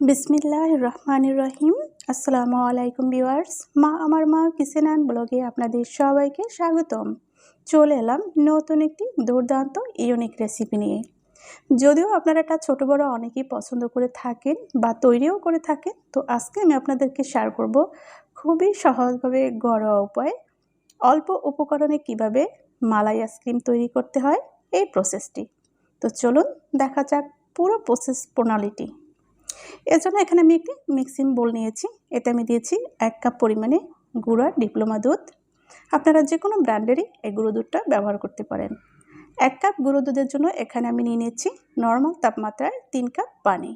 বিসমিল্লাহ রহমানুর রহিম আসসালামু আলাইকুম ভিউয়ার্স। মা আমার মা অ্যান্ড ব্লগে আপনাদের সবাইকে স্বাগতম। চলে এলাম নতুন একটি দুর্দান্ত ইউনিক রেসিপি নিয়ে। যদিও আপনারা এটা ছোটো বড়ো অনেকেই পছন্দ করে থাকেন বা তৈরিও করে থাকেন, তো আজকে আমি আপনাদেরকে শেয়ার করব খুবই সহজভাবে ঘরোয়া উপায় অল্প উপকরণে কীভাবে মালাই আইসক্রিম তৈরি করতে হয়, এই প্রসেসটি তো চলুন দেখা যাক পুরো প্রসেস প্রণালীটি। এর জন্য এখানে আমি একটি মিক্সিং বোল নিয়েছি। এতে আমি দিয়েছি এক কাপ পরিমাণে গুঁড়া ডিপ্লোমা দুধ। আপনারা যে কোনো ব্র্যান্ডেরই এই গুঁড়ো দুধটা ব্যবহার করতে পারেন। এক কাপ গুঁড়ো দুধের জন্য এখানে আমি নিয়ে নিচ্ছি নর্মাল তাপমাত্রায় তিন কাপ পানি।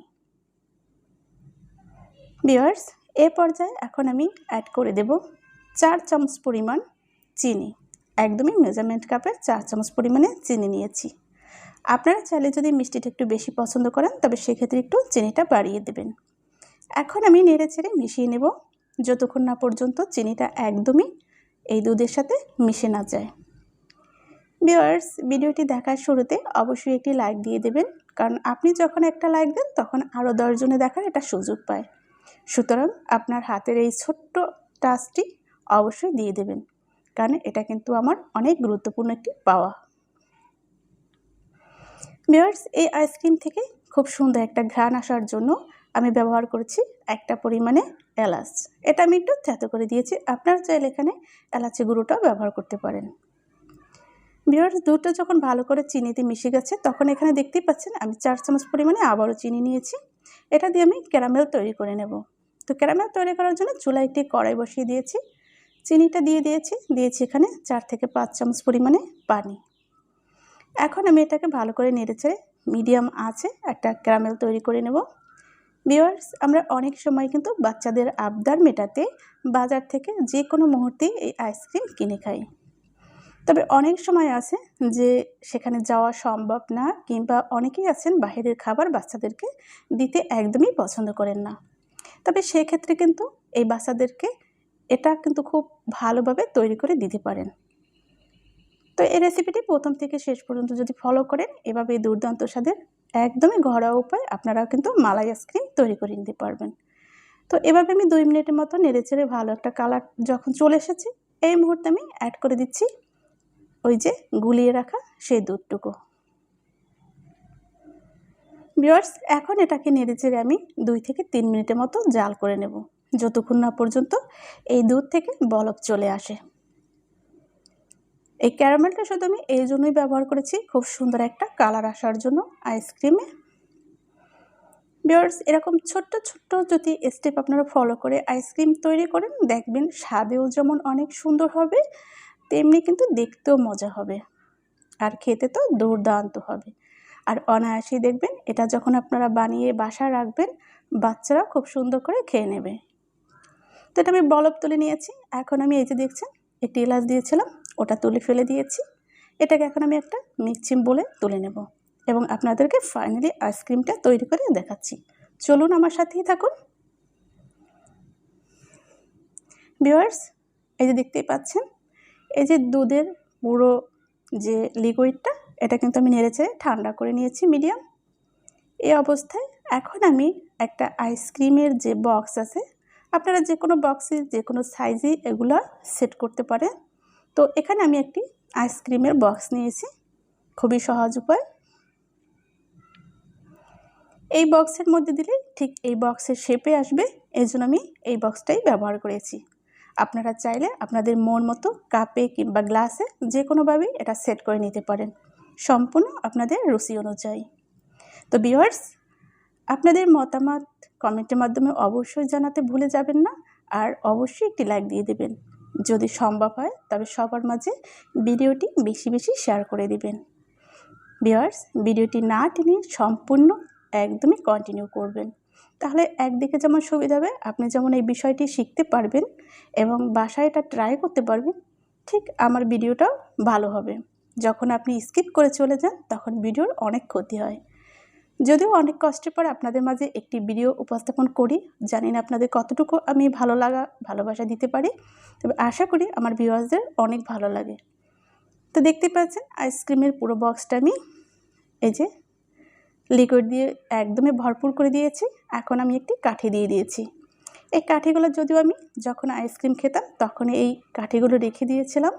বিয়ার্স এ পর্যায়ে এখন আমি অ্যাড করে দেব চার চামচ পরিমাণ চিনি। একদমই মেজারমেন্ট কাপের চার চামচ পরিমাণে চিনি নিয়েছি। আপনারা চাইলে যদি মিষ্টিটা একটু বেশি পছন্দ করেন, তবে সেক্ষেত্রে একটু চিনিটা বাড়িয়ে দেবেন। এখন আমি নেড়ে ছেড়ে মিশিয়ে নেব। যতক্ষণ না পর্যন্ত চিনিটা একদমই এই দুধের সাথে মিশে না যায়। ভিওয়ার্স ভিডিওটি দেখার শুরুতে অবশ্যই একটি লাইক দিয়ে দেবেন, কারণ আপনি যখন একটা লাইক দেন, তখন আরও দশজনে দেখার এটা সুযোগ পায়। সুতরাং আপনার হাতের এই ছোট্ট টাচটি অবশ্যই দিয়ে দেবেন, কারণ এটা কিন্তু আমার অনেক গুরুত্বপূর্ণ একটি পাওয়া। মেয়ার্স, এই আইসক্রিম থেকে খুব সুন্দর একটা ঘ্রাণ আসার জন্য আমি ব্যবহার করেছি একটা পরিমাণে এলাচ। এটা আমি একটু থেতো করে দিয়েছি, আপনারা চাইলে এখানে এলাচি গুঁড়োটাও ব্যবহার করতে পারেন। বিয়ার্স দুধটা যখন ভালো করে চিনিতে মিশে গেছে, তখন এখানে দেখতেই পাচ্ছেন আমি চার চামচ পরিমাণে আবারও চিনি নিয়েছি। এটা দিয়ে আমি ক্যারামেল তৈরি করে নেব। তো ক্যারামেল তৈরি করার জন্য চুলা একটি কড়াই বসিয়ে দিয়েছি। চিনিটা দিয়ে দিয়েছি দিয়েছি এখানে চার থেকে পাঁচ চামচ পরিমাণে পানি। এখন আমি এটাকে ভালো করে নেড়েছে মিডিয়াম আছে একটা ক্যারামেল তৈরি করে নেব। ভিওয়ার্স আমরা অনেক সময় কিন্তু বাচ্চাদের আবদার মেটাতে বাজার থেকে যে কোনো মুহূর্তেই এই আইসক্রিম কিনে খাই। তবে অনেক সময় আছে যে সেখানে যাওয়া সম্ভব না কিংবা অনেকেই আছেন বাহিরের খাবার বাচ্চাদেরকে দিতে একদমই পছন্দ করেন না। তবে সেক্ষেত্রে কিন্তু এই বাচ্চাদেরকে এটা কিন্তু খুব ভালোভাবে তৈরি করে দিতে পারেন। তো এই রেসিপিটি প্রথম থেকে শেষ পর্যন্ত যদি ফলো করেন, এভাবে দুর্দান্ত স্বাদের একদমই ঘরোয়া উপায় আপনারাও কিন্তু মালাই আইসক্রিম তৈরি করে নিতে পারবেন। তো এভাবে আমি দুই মিনিটের মতো নেড়ে চেড়ে ভালো একটা কালার যখন চলে এসেছে, এই মুহূর্তে আমি অ্যাড করে দিচ্ছি ওই যে গুলিয়ে রাখা সেই দুধটুকু। বিয়ার্স এখন এটাকে নেড়ে চেড়ে আমি দুই থেকে তিন মিনিটের মতো জাল করে নেব। যতক্ষণ না পর্যন্ত এই দুধ থেকে বলক চলে আসে। এই ক্যারামেলটা শুধু আমি এই জন্যই ব্যবহার করেছি। খুব সুন্দর একটা কালার আসার জন্য আইসক্রিমে। বিয়ার্স এরকম ছোট্ট ছোট্ট যদি স্টেপ আপনারা ফলো করে আইসক্রিম তৈরি করেন, দেখবেন স্বাদেও যেমন অনেক সুন্দর হবে, তেমনি কিন্তু দেখতেও মজা হবে। আর খেতে তো দুর্দান্ত হবে। আর অনায়াসেই দেখবেন, এটা যখন আপনারা বানিয়ে বাসায় রাখবেন বাচ্চারা খুব সুন্দর করে খেয়ে নেবে। তো এটা আমি বলব তুলে নিয়েছি। এখন আমি এই যে দেখছেন, একটি এলাচ দিয়েছিলাম। ওটা তুলে ফেলে দিয়েছি। এটাকে এখন আমি একটা মিক্সিম বলে তুলে নেব এবং আপনাদেরকে ফাইনালি আইসক্রিমটা তৈরি করে দেখাচ্ছি। চলুন আমার সাথেই থাকুন। ভিওয়ার্স এই যে দেখতেই পাচ্ছেন, এই যে দুধের পুরো যে লিকুইডটা, এটা কিন্তু আমি নেড়েছে ঠান্ডা করে নিয়েছি মিডিয়াম। এই অবস্থায় এখন আমি একটা আইসক্রিমের যে বক্স আছে, আপনারা যে কোনো বক্সে যে কোনো সাইজে এগুলো সেট করতে পারেন। তো এখানে আমি একটি আইসক্রিমের বক্স নিয়েছি। খুবই সহজ উপায়। এই বক্সের মধ্যে দিলে ঠিক এই বক্সের শেপে আসবে এই জন্য আমি এই বক্সটাই ব্যবহার করেছি। আপনারা চাইলে আপনাদের মন মতো কাপে কিংবা গ্লাসে যে কোনোভাবেই এটা সেট করে নিতে পারেন। সম্পূর্ণ আপনাদের রুচি অনুযায়ী। তো বিয়ার্স আপনাদের মতামত কমেন্টের মাধ্যমে অবশ্যই জানাতে ভুলে যাবেন না, আর অবশ্যই একটি লাইক দিয়ে দেবেন। যদি সম্ভব হয়, তবে সবার মাঝে ভিডিওটি বেশি বেশি শেয়ার করে দিবেন। বিয়ার্স ভিডিওটি না টেনে সম্পূর্ণ একদমই কন্টিনিউ করবেন। তাহলে একদিকে যেমন সুবিধা হবে, আপনি যেমন এই বিষয়টি শিখতে পারবেন এবং বাসায় এটা ট্রাই করতে পারবেন, ঠিক আমার ভিডিওটাও ভালো হবে। যখন আপনি স্কিপ করে চলে যান, তখন ভিডিওর অনেক ক্ষতি হয়। যদিও অনেক কষ্টের পর আপনাদের মাঝে একটি ভিডিও উপস্থাপন করি, জানি না আপনাদের কতটুকু আমি ভালো লাগা, ভালোবাসা দিতে পারি, তবে আশা করি আমার ভিউয়ার্সদের অনেক ভালো লাগে। তো দেখতে পাচ্ছেন, আইসক্রিমের পুরো বক্সটা আমি এই যে লিকুইড দিয়ে একদমই ভরপুর করে দিয়েছি, এখন আমি একটি কাঠি দিয়ে দিয়েছি। এই কাঠিগুলো যদিও আমি যখন আইসক্রিম খেতাম তখন এই কাঠিগুলো রেখে দিয়েছিলাম,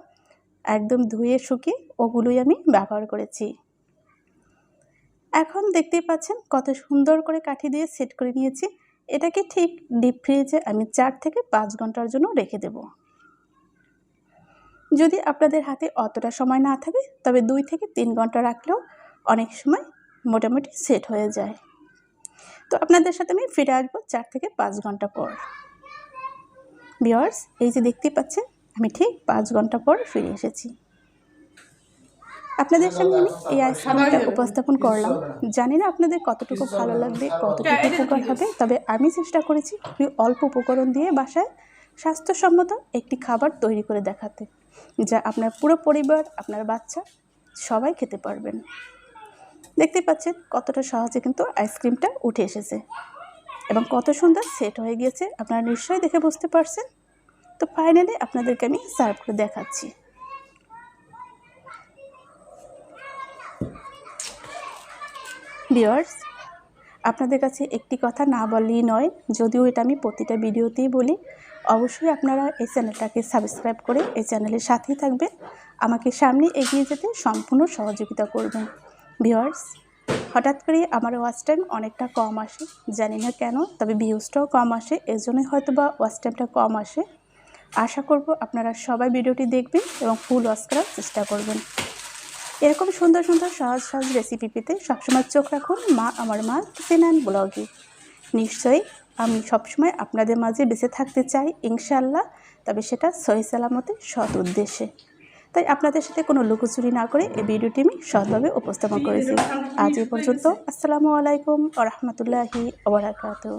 একদম ধুয়ে শুকিয়ে ওগুলোই আমি ব্যবহার করেছি। এখন দেখতেই পাচ্ছেন কত সুন্দর করে কাঠি দিয়ে সেট করে নিয়েছি। এটাকে ঠিক ডিপ ফ্রিজে আমি চার থেকে পাঁচ ঘণ্টার জন্য রেখে দেব। যদি আপনাদের হাতে অতটা সময় না থাকে, তবে দুই থেকে তিন ঘণ্টা রাখলেও অনেক সময় মোটামুটি সেট হয়ে যায়। তো আপনাদের সাথে আমি ফিরে আসব চার থেকে পাঁচ ঘণ্টা পর। বিয়ার্স এই যে দেখতে পাচ্ছেন, আমি ঠিক পাঁচ ঘণ্টা পর ফিরে এসেছি। আপনাদের সামনে আমি এই আইসক্রিমটা উপস্থাপন করলাম জানি না আপনাদের কতটুকু ভালো লাগবে কতটুকু উপকার হবে তবে আমি চেষ্টা করেছি খুবই অল্প উপকরণ দিয়ে বাসায় স্বাস্থ্যসম্মত একটি খাবার তৈরি করে দেখাতে যা আপনার পুরো পরিবার আপনার বাচ্চা সবাই খেতে পারবেন দেখতে পাচ্ছেন কতটা সহজে কিন্তু আইসক্রিমটা উঠে এসেছে এবং কত সুন্দর সেট হয়ে গিয়েছে আপনারা নিশ্চয়ই দেখে বুঝতে পারছেন তো ফাইনালি আপনাদেরকে আমি সার্ভ করে দেখাচ্ছি ভিওয়ার্স আপনাদের কাছে একটি কথা না বললেই নয়, যদিও এটা আমি প্রতিটা ভিডিওতেই বলি, অবশ্যই আপনারা এই চ্যানেলটাকে সাবস্ক্রাইব করে এই চ্যানেলের সাথেই থাকবেন, আমাকে সামনে এগিয়ে যেতে সম্পূর্ণ সহযোগিতা করবেন। ভিওয়ার্স হঠাৎ করে আমার ওয়াচ টাইম অনেকটা কম আসে, জানি না কেন, তবে ভিউজটাও কম আসে এর জন্যই হয়তো বা ওয়াচ টাইমটা কম আসে। আশা করব আপনারা সবাই ভিডিওটি দেখবেন এবং ফুল ওয়াচ করার চেষ্টা করবেন। এরকম সুন্দর সুন্দর সহজ সহজ রেসিপি পেতে সবসময় চোখ রাখুন মা আমার মা কিচেন অ্যান্ড ব্লগে। নিশ্চয়ই আমি সবসময় আপনাদের মাঝে বেঁচে থাকতে চাই ইনশাল্লাহ তবে সেটা সহি সালামতে সৎ উদ্দেশ্যে। তাই আপনাদের সাথে কোনো লুকোচুরি না করে এই ভিডিওটি আমি সৎভাবে উপস্থাপন করেছি। আজ এই পর্যন্ত। আসসালামু আলাইকুম আ রহমতুল্লাহি ওবরাকাতু